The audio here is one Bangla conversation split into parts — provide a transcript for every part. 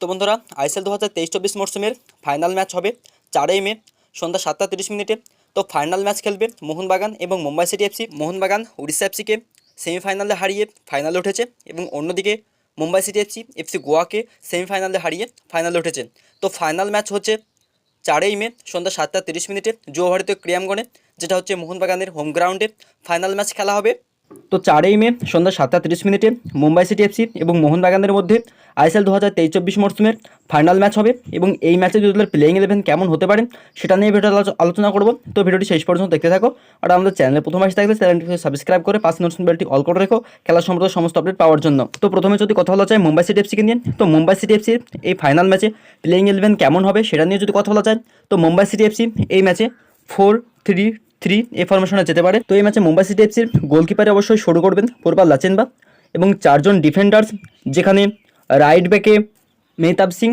তো বন্ধুরা, আইএসএল দু হাজার তেইশ চব্বিশ মরশুমের ফাইনাল ম্যাচ হবে চারই মে, সন্ধ্যা সাতটা তিরিশ মিনিটে। তো ফাইনাল ম্যাচ খেলবে মোহনবাগান এবং মুম্বাই সিটি এফসি মোহনবাগান উড়িষ্যা এফসিকে সেমিফাইনালে হারিয়ে ফাইনালে উঠেছে এবং অন্যদিকে মুম্বাই সিটি এফসি এফসি গোয়াকে সেমিফাইনালে হারিয়ে ফাইনালে উঠেছে। তো ফাইনাল ম্যাচ হচ্ছে চারই মে, সন্ধ্যা সাতটা তিরিশ মিনিটে। যুব ভারতীয় ক্রিয়াঙ্গনে যেটা হচ্ছে মোহনবাগানের হোম গ্রাউন্ডে ফাইনাল ম্যাচ খেলা হবে। তো চারই মে, সন্ধ্যা সাতটা তিরিশ মিনিটে মুম্বাই সিটি এফসি এবং মোহনবাগানের মধ্যে আইএসএল দু হাজার তেইশ চব্বিশ মরশুমের ফাইনাল ম্যাচ হবে এবং এই ম্যাচে দুদলের প্লেয়িং ইলেভেন কেমন হতে পারে সেটা নিয়ে ভিডিও আলোচনা করব। তো ভিডিওটি শেষ পর্যন্ত দেখতে থাকো আর আমাদের চ্যানেলে প্রথম আসতে থাকলে চ্যানেলটিকে সাবস্ক্রাইব করে পাঁচ নোটিফিকেশন বেলটি অল করে রেখো খেলা সম্পর্কে সমস্ত আপডেট পাওয়ার জন্য। তো প্রথমে যদি কথা বলা যায় মুম্বাই সিটি এফসিকে নিয়ে, তো মুম্বাই সিটি এফসির এই ফাইনাল ম্যাচে প্লেয়িং ইলেভেন কেমন হবে সেটা নিয়ে যদি কথা বলা যায়, তো মুম্বাই সিটি এফসি এই ম্যাচে ফোর থ্রি থ্রি এই ফরমেশনে যেতে পারে। তো এই ম্যাচে মুম্বাই সিটি এফসির গোলকিপারে অবশ্যই শুরু করবেন পূর্বাল লাচেনবা এবং চারজন ডিফেন্ডার্স যেখানে রাইট ব্যাকে মেহতাব সিং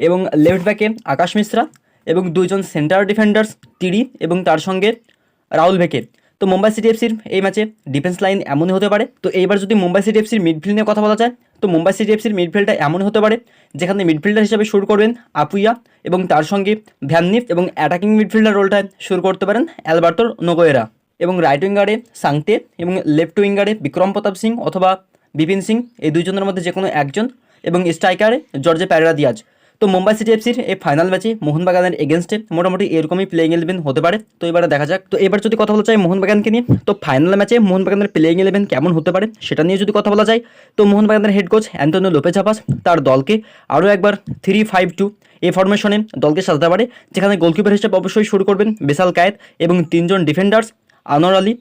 এবং লেফট ব্যাকে আকাশ মিশ্রা এবং দুইজন সেন্টার ডিফেন্ডার্স তিরি এবং তার সঙ্গে রাহুল ভেকে। তো মুম্বাই সিটি এফসির এই ম্যাচে ডিফেন্স লাইন এমনই হতে পারে। তো এইবার যদি মুম্বাই সিটি এফসির মিডফিল্ড নিয়ে কথা বলা যায় তো মুম্বাই সিটি এফসির মিডফিল্ডটা এমন হতে পারে, যেখানে মিডফিল্ডার হিসেবে শুরু করবেন আপুইয়া এবং তার সঙ্গে ভ্যাননিফ এবং অ্যাটাকিং মিডফিল্ডার রোলটা শুরু করতে পারেন অ্যালবার্টোর নোগোয়েরা এবং রাইট উইঙ্গারে সাংতে এবং লেফট উইঙ্গারে বিক্রম প্রতাপ সিং অথবা বিপিন সিং, এই দুইজনের মধ্যে যে কোনো একজন এবং স্ট্রাইকারে জর্জে প্যারেরা দিয়াজ তো মুম্বাই সিটি এফসির এই ফাইনাল ম্যাচে মোহনবাগানের এগেনস্টে মোটামুটি এরকমই প্লেইং ইলেভেন হতে পারে। তো এবারে দেখা যাক। তো এবার যদি কথা বলা যায় মোহনবাগানকে নিয়ে, তো ফাইনাল ম্যাচে মোহনবাগানের প্লেইং ইলেভেন কেমন হতে পারে সেটা নিয়ে যদি কথা বলা যায়, তো মোহনবাগানের head coach Antonio Lopez Habas তার দলকে আরও একবার থ্রি ফাইভ টু এই ফরমেশনে দলকে সাজাতে পারে, যেখানে গোলকিপার হিসেবে অবশ্যই শুরু করবেন বেসাল কায়েত এবং তিনজন defenders Anwar Ali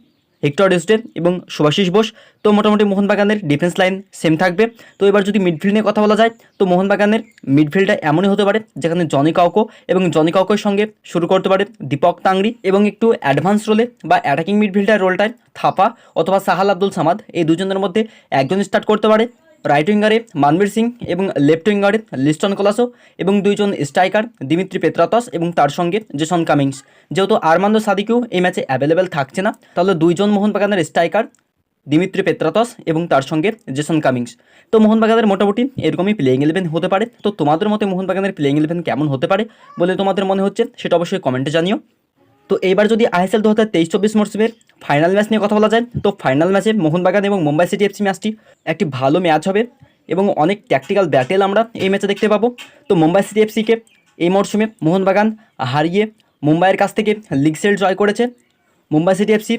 Hector Yuste এবং সুভাশিস বোস। তো মোটামুটি মোহনবাগানের ডিফেন্স লাইন সেম থাকবে। তো এবার যদি মিডফিল্ড নিয়ে কথা বলা যায়, তো মোহনবাগানের মিডফিল্ডটা এমনই হতে পারে, যেখানে জনি কাউকো এবং জনি কাউকোর সঙ্গে শুরু করতে পারে দীপক তাংরি এবং একটু অ্যাডভান্স রোলে বা অ্যাটাকিং মিডফিল্ডার রোলটায় থাপা অথবা সাহাল আব্দুল সামাদ। এই দুজনের মধ্যে একজন স্টার্ট করতে পারে। রাইট উইঙ্গারে মানবীর সিং এবং লেফট উইঙ্গারে লিস্টন কলাসো এবং দুইজন স্ট্রাইকার দিমিত্রি পেত্রাতস এবং তার সঙ্গে জেসন কামিংস যেহেতু আরমান্দো সাদিকেও এই ম্যাচে অ্যাভেলেবেল থাকছে না, তাহলে দুইজন মোহনবাগানের স্ট্রাইকার দিমিত্রি পেত্রাতস এবং তার সঙ্গে জেসন কামিংস তো মোহনবাগানের মোটামুটি এরকমই প্লেইং ইলেভেন হতে পারে। তো তোমাদের মতে মোহনবাগানের প্লেইং ইলেভেন কেমন হতে পারে বলে তোমাদের মনে হচ্ছে সেটা অবশ্যই কমেন্টে জানিও। তো এইবার যদি আইএসএল দু হাজার তেইশ চব্বিশ মরসুমের ফাইনাল ম্যাচ নিয়ে কথা বলা যায়, তো ফাইনাল ম্যাচে মোহনবাগান এবং মুম্বাই সিটি এফসি ম্যাচটি একটি ভালো ম্যাচ হবে এবং অনেক ট্যাকটিক্যাল ব্যাটেল আমরা এই ম্যাচে দেখতে পাবো। তো মুম্বাই সিটি এফসিকে এই মরশুমে মোহনবাগান হারিয়ে মুম্বাইয়ের কাছ থেকে লিগ শিল্ড জয় করেছে। Mumbai city FC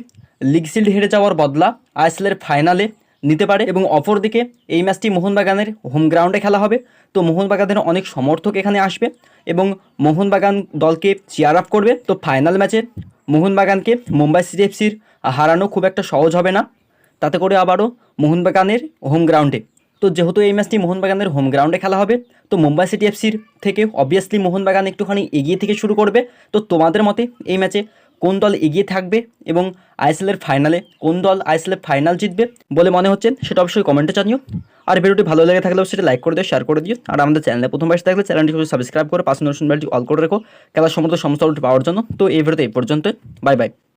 league shield হেরে যাওয়ার বদলা আইএসএলের ফাইনালে নিতে পারে এবং অপরদিকে এই ম্যাচটি মোহনবাগানের হোম গ্রাউন্ডে খেলা হবে। তো মোহনবাগানের অনেক সমর্থক এখানে আসবে এবং মোহনবাগান দলকে চেয়ার আপ করবে। তো ফাইনাল ম্যাচে মোহনবাগানকে মুম্বাই সিটি এফসির হারানো খুব একটা সহজ হবে না। তাতে করে আবারও মোহনবাগানের হোম গ্রাউন্ডে। তো যেহেতু এই ম্যাচটি মোহনবাগানের হোম গ্রাউন্ডে খেলা হবে, তো মুম্বাই সিটি এফসির থেকে অবভিয়াসলি মোহনবাগান একটুখানি এগিয়ে থেকে শুরু করবে। তো তোমাদের মতে এই ম্যাচে কোন দল এগিয়ে থাকবে এবং আইএসএলের ফাইনালে কোন দল আইএসএলের ফাইনাল জিতবে বলে মনে হচ্ছে সেটা অবশ্যই কমেন্টে জানিও। আর ভিডিওটি ভালো লেগে থাকলে সেটা লাইক করে দিও শেয়ার করে দিও। আর আমাদের চ্যানেলে প্রথম বাসে থাকলে চ্যানেলটি সাবস্ক্রাইব করে, পাশে নোটিফিকেশন বেলটি অল করে রেখো। খেলার সমস্ত সমস্ত পাওয়ার জন্য। তো এই ভিডিওতে এই পর্যন্ত বাই বাই